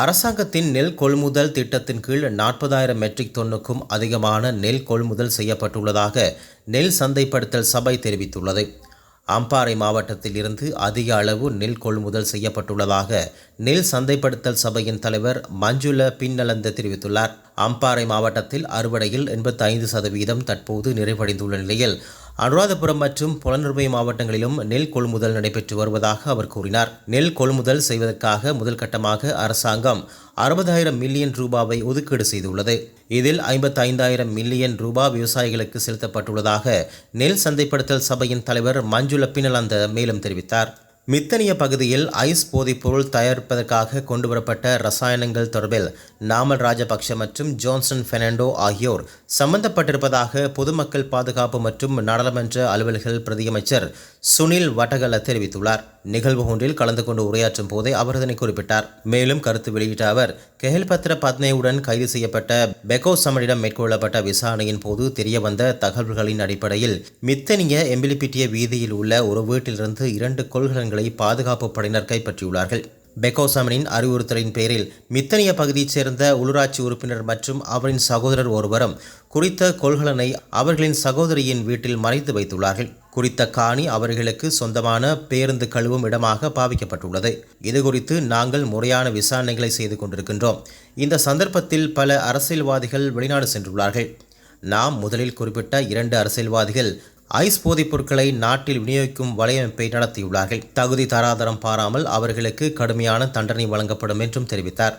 அரசாங்கத்தின் நெல் கொள்முதல் திட்டத்தின் கீழ் நாற்பதாயிரம் மெட்ரிக் தொன்னுக்கும் அதிகமான நெல் கொள்முதல் செய்யப்பட்டுள்ளதாக நெல் சந்தைப்படுத்தல் சபை தெரிவித்துள்ளது. அம்பாறை மாவட்டத்தில் இருந்து அதிக அளவு நெல் கொள்முதல் செய்யப்பட்டுள்ளதாக நெல் சந்தைப்படுத்தல் சபையின் தலைவர் மஞ்சுள பின்னலந்த தெரிவித்துள்ளார். அம்பாறை மாவட்டத்தில் அறுவடையில் எண்பத்தைந்து சதவீதம் தற்போது நிறைவடைந்துள்ள நிலையில் அனுராதபுரம் மற்றும் புலனுரிமை மாவட்டங்களிலும் நெல் கொள்முதல் நடைபெற்று வருவதாக அவர் கூறினார். நெல் கொள்முதல் செய்வதற்காக முதல் கட்டமாக அரசாங்கம் அறுபதாயிரம் மில்லியன் ரூபாவை ஒதுக்கீடு செய்துள்ளது. இதில் ஐம்பத்தைந்தாயிரம் மில்லியன் ரூபாய் விவசாயிகளுக்கு செலுத்தப்பட்டுள்ளதாக நெல் சந்தைப்படுத்தல் சபையின் தலைவர் மஞ்சுள பின்னலந்த மேலும் தெரிவித்தார். மித்தனிய பகுதியில் ஐஸ் போதைப்பொருள் தயாரிப்பதற்காக கொண்டுவரப்பட்ட ரசாயனங்கள் தொடர்பில் நாமல் ராஜபக்ஷ மற்றும் ஜான்சன் பெர்னாண்டோ ஆகியோர் சம்பந்தப்பட்டிருப்பதாக பொதுமக்கள் பாதுகாப்பு மற்றும் நாடாளுமன்ற அலுவல்கள் பிரதியமைச்சர் சுனில் வட்டகல தெரிவித்துள்ளார். நிகழ்வு ஒன்றில் கலந்து கொண்டு உரையாற்றும் போதே அவர் இதனை குறிப்பிட்டார். மேலும் கருத்து வெளியிட்ட அவர் கெஹல்பத்ர பத்னேவுடன் கைது செய்யப்பட்ட பெகோ சமனிடம் மேற்கொள்ளப்பட்ட விசாரணையின் போது தெரியவந்த தகவல்களின் அடிப்படையில் மித்தனிய எம்பிலிப்பிட்டிய வீதியில் உள்ள ஒரு வீட்டிலிருந்து இரண்டு கொள்கலன்களை பாதுகாப்பு படையினர் கைப்பற்றியுள்ளார்கள். பெக்கோசமனின் அறிவுறுத்தலின் பேரில் மித்தனிய பகுதியைச் சேர்ந்த உள்ளூராட்சி உறுப்பினர் மற்றும் அவரின் சகோதரர் ஒருவரும் குறித்த கொள்கலனை அவர்களின் சகோதரியின் வீட்டில் மறைத்து வைத்துள்ளார்கள். குறித்த காணி அவர்களுக்கு சொந்தமான பேருந்து கழுவும் இடமாக பாவிக்கப்பட்டுள்ளது. இதுகுறித்து நாங்கள் முறையான விசாரணைகளை செய்து கொண்டிருக்கின்றோம். இந்த சந்தர்ப்பத்தில் பல அரசியல்வாதிகள் வெளிநாடு சென்றுள்ளார்கள். நாம் முதலில் குறிப்பிட்ட இரண்டு அரசியல்வாதிகள் ஐஸ் போதைப் பொருட்களை நாட்டில் விநியோகிக்கும் வலையமைப்பை நடத்தியுள்ளார்கள். தகுதி தராதரம் பாராமல் அவர்களுக்கு கடுமையான தண்டனை வழங்கப்படும் என்றும் தெரிவித்தார்.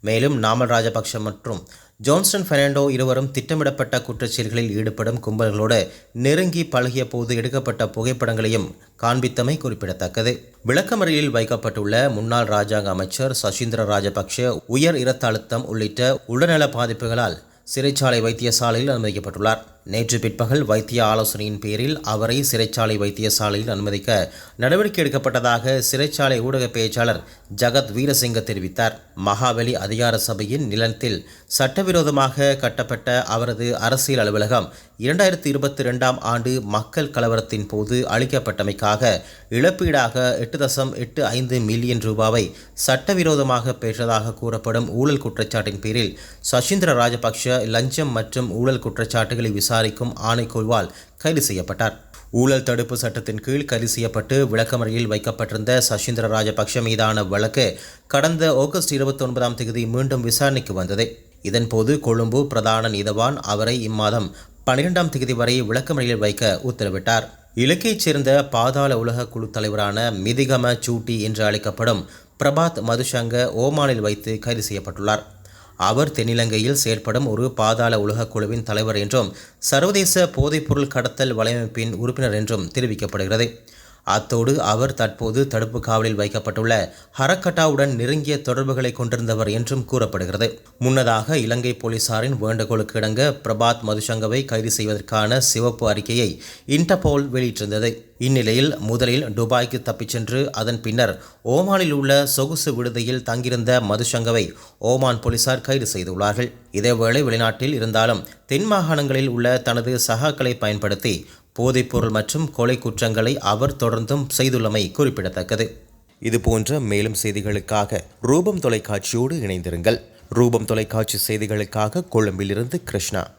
மேலும் நாமல் ராஜபக்ஷ மற்றும் ஜோன்ஸ்டன் பெர்னாண்டோ இருவரும் திட்டமிடப்பட்ட குற்றச்செயல்களில் ஈடுபடும் கும்பல்களோடு நெருங்கி பழகிய போது எடுக்கப்பட்ட புகைப்படங்களையும் காண்பித்தமை குறிப்பிடத்தக்கது. விளக்கமறியலில் வைக்கப்பட்டுள்ள முன்னாள் ராஜாங்க அமைச்சர் சசீந்திர ராஜபக்ஷ உயர் இரத்த அழுத்தம் உள்ளிட்ட உடல்நல பாதிப்புகளால் சிறைச்சாலை வைத்தியசாலையில் அனுமதிக்கப்பட்டுள்ளார். நேற்று பிற்பகல் வைத்திய ஆலோசனையின் பேரில் அவரை சிறைச்சாலை வைத்தியசாலையில் அனுமதிக்க நடவடிக்கை எடுக்கப்பட்டதாக சிறைச்சாலை ஊடக பேச்சாளர் ஜகத் வீரசிங்க தெரிவித்தார். மகாபலி அதிகார சபையின் நிலத்தில் சட்டவிரோதமாக கட்டப்பட்ட அவரது அரசியல் அலுவலகம் இரண்டாயிரத்தி இருபத்தி ரெண்டாம் ஆண்டு மக்கள் கலவரத்தின் போது அளிக்கப்பட்டமைக்காக இழப்பீடாக எட்டு தசம் எட்டு ஐந்து மில்லியன் ரூபாவை சட்டவிரோதமாக பெற்றதாக கூறப்படும் ஊழல் குற்றச்சாட்டின் பேரில் சசீந்திர ராஜபக்ஷ லஞ்சம் மற்றும் ஊழல் குற்றச்சாட்டுகளை விசாரிக்கும் ஆணைக்குழுவால் கைது செய்யப்பட்டார். ஊழல் தடுப்பு சட்டத்தின் கீழ் கைது செய்யப்பட்டு விளக்கமறையில் வைக்கப்பட்டிருந்த சசீந்திர ராஜபக்ஷ மீதான வழக்கு கடந்த ஆகஸ்ட் இருபத்தி ஒன்பதாம் தேதி மீண்டும் விசாரணைக்கு வந்தது. இதன்போது கொழும்பு பிரதான நீதவான் அவரை இம்மாதம் பனிரெண்டாம் தேதி வரை விளக்கமறையில் வைக்க உத்தரவிட்டார். இலக்கைச் சேர்ந்த பாதாள உலக குழு தலைவரான மிதிகம சூட்டி என்று அழைக்கப்படும் பிரபாத் மதுஷங்க ஓமானில் வைத்து கைது செய்யப்பட்டுள்ளார். அவர் தென்னிலங்கையில் செயற்படும் ஒரு பாதாள உலகக் குழுவின் தலைவர் என்றும் சர்வதேச போதைப்பொருள் கடத்தல் வலையமைப்பின் உறுப்பினர் என்றும் தெரிவிக்கப்படுகிறது. அத்தோடு அவர் தற்போது தடுப்பு காவலில் வைக்கப்பட்டுள்ள ஹரக்கட்டாவுடன் நெருங்கிய தொடர்புகளை கொண்டிருந்தவர் என்றும் கூறப்படுகிறது. முன்னதாக இலங்கை போலீசாரின் வேண்டுகோளுக்கு இணங்க பிரபாத் மதுசங்கவை கைது செய்வதற்கான சிவப்பு அறிக்கையை இன்டர்போல் வெளியிட்டிருந்தது. இந்நிலையில் முதலில் துபாய்க்கு தப்பிச் சென்று அதன் பின்னர் ஓமானில் உள்ள சொகுசு விடுதியில் தங்கியிருந்த மதுசங்கவை ஓமான் போலீசார் கைது செய்துள்ளார்கள். இதேவேளை வெளிநாட்டில் இருந்தாலும் தென் மாகாணங்களில் உள்ள தனது சகாக்களை பயன்படுத்தி போதைப்பொருள் மற்றும் கொலை குற்றங்களை அவர் தொடர்ந்தும் செய்துள்ளமை குறிப்பிடத்தக்கது. இது போன்ற மேலும் செய்திகளுக்காக ரூபம் தொலைக்காட்சியோடு இணைந்திருங்கள். ரூபம் தொலைக்காட்சி செய்திகளுக்காக கொழும்பிலிருந்து கிருஷ்ணா.